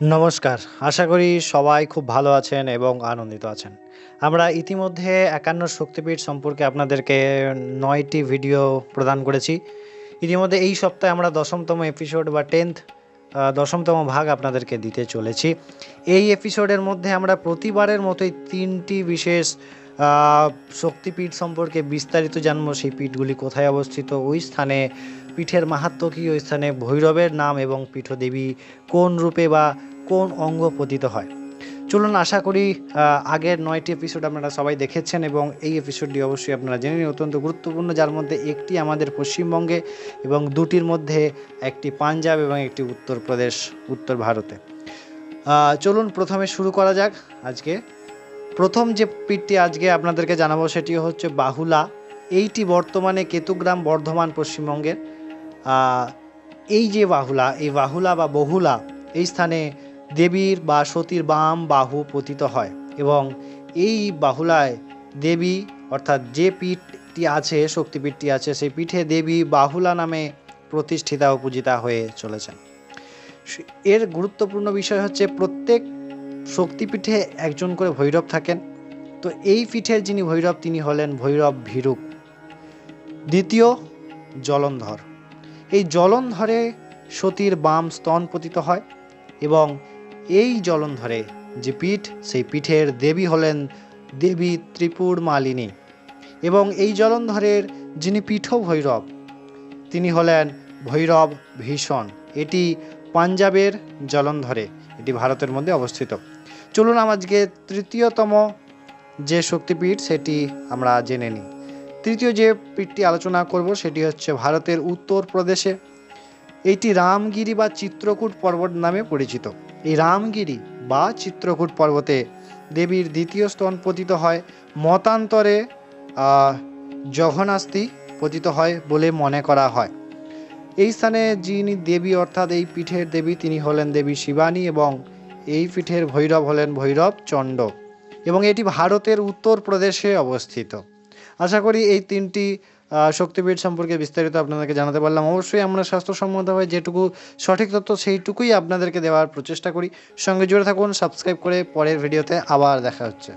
নমস্কার। আশা করি সবাই খুব ভালো আছেন এবং আনন্দিত আছেন। আমরা ইতিমধ্যে একান্ন শক্তিপীঠ সম্পর্কে আপনাদেরকে নয়টি ভিডিও প্রদান করেছি। ইতিমধ্যে এই সপ্তাহে আমরা দশমতম এপিসোড বা টেন্থ দশমতম ভাগ আপনাদেরকে দিতে চলেছি। এই এপিসোডের মধ্যে আমরা প্রতিবারের মতোই তিনটি বিশেষ শক্তিপীঠ সম্পর্কে বিস্তারিত জানব। সেই পীঠগুলি কোথায় অবস্থিত? ওই স্থানে পীঠের মাহাত্ম্য কী? ওই স্থানে ভৈরবের নাম এবং পীঠদেবী কোন রূপে বা কোন অঙ্গ পতিত হয়? চলুন, আশা করি আগের নয়টি এপিসোড আপনারা সবাই দেখেছেন এবং এই এপিসোডটি অবশ্যই আপনারা জেনে নিন। অত্যন্ত গুরুত্বপূর্ণ। যার মধ্যে একটি আমাদের পশ্চিমবঙ্গে এবং দুটির মধ্যে একটি পাঞ্জাব এবং একটি উত্তরপ্রদেশ, উত্তর ভারতে। চলুন, প্রথমে শুরু করা যাক আজকে। প্রথম যে পীঠটি আজকে আপনাদেরকে জানাব সেটি হচ্ছে বাহুলা। এইটি বর্তমানে কেতুগ্রাম বর্ধমান পশ্চিমবঙ্গের। এই যে বাহুলা, এই বাহুলা বা বহুলা, এই স্থানে দেবীর বা সতীর বাম বাহু পতিত হয় এবং এই বাহুলায় দেবী, অর্থাৎ যে পীঠটি আছে, শক্তিপীঠটি আছে, সেই পীঠে দেবী বাহুলা নামে প্রতিষ্ঠিতা ও পূজিতা হয়ে চলেছেন। এর গুরুত্বপূর্ণ বিষয় হচ্ছে প্রত্যেক শক্তিপীঠে একজন করে ভৈরব থাকেন। তো এই পীঠের যিনি ভৈরব, তিনি হলেন ভৈরব ভীরুক। দ্বিতীয় জলন্ধর। এই জলন্ধরে সতীর বাম স্তন পতিত হয় এবং এই জলন্ধরে যে পীঠ, সেই পীঠের দেবী হলেন দেবী ত্রিপুর মালিনী এবং এই জলন্ধরের যিনি পীঠ ভৈরব, তিনি হলেন ভৈরব ভীষণ। এটি পাঞ্জাবের জলন্ধরে, এটি ভারতের মধ্যে অবস্থিত। চলুন আজকে তৃতীয়তম যে শক্তিপীঠ, সেটি আমরা জেনে নিই। তৃতীয় যে পীঠটি আলোচনা করব, সেটি হচ্ছে ভারতের উত্তর প্রদেশে। এইটি রামগিরি বা চিত্রকূট পর্বত নামে পরিচিত। এই রামগিরি বা চিত্রকূট পর্বতে দেবীর দ্বিতীয় স্তন পতিত হয়। মতান্তরে জঘনাস্তি পতিত হয় বলে মনে করা হয়। এই স্থানে যিনি দেবী, অর্থাৎ এই পীঠের দেবী, তিনি হলেন দেবী শিবানী এবং এই পীঠের ভৈরব হলেন ভৈরব চণ্ড এবং এটি ভারতের উত্তর প্রদেশে অবস্থিত। আশা করি এই তিনটি শক্তিপীঠ সম্পর্কে বিস্তারিত আপনাদেরকে জানাতে পারলাম। অবশ্যই আমরা স্বাস্থ্যসম্মতভাবে যেটুকু সঠিক তথ্য সেইটুকুই আপনাদেরকে দেওয়ার প্রচেষ্টা করি। সঙ্গে জুড়ে থাকুন, সাবস্ক্রাইব করে পরের ভিডিওতে আবার দেখা হচ্ছে।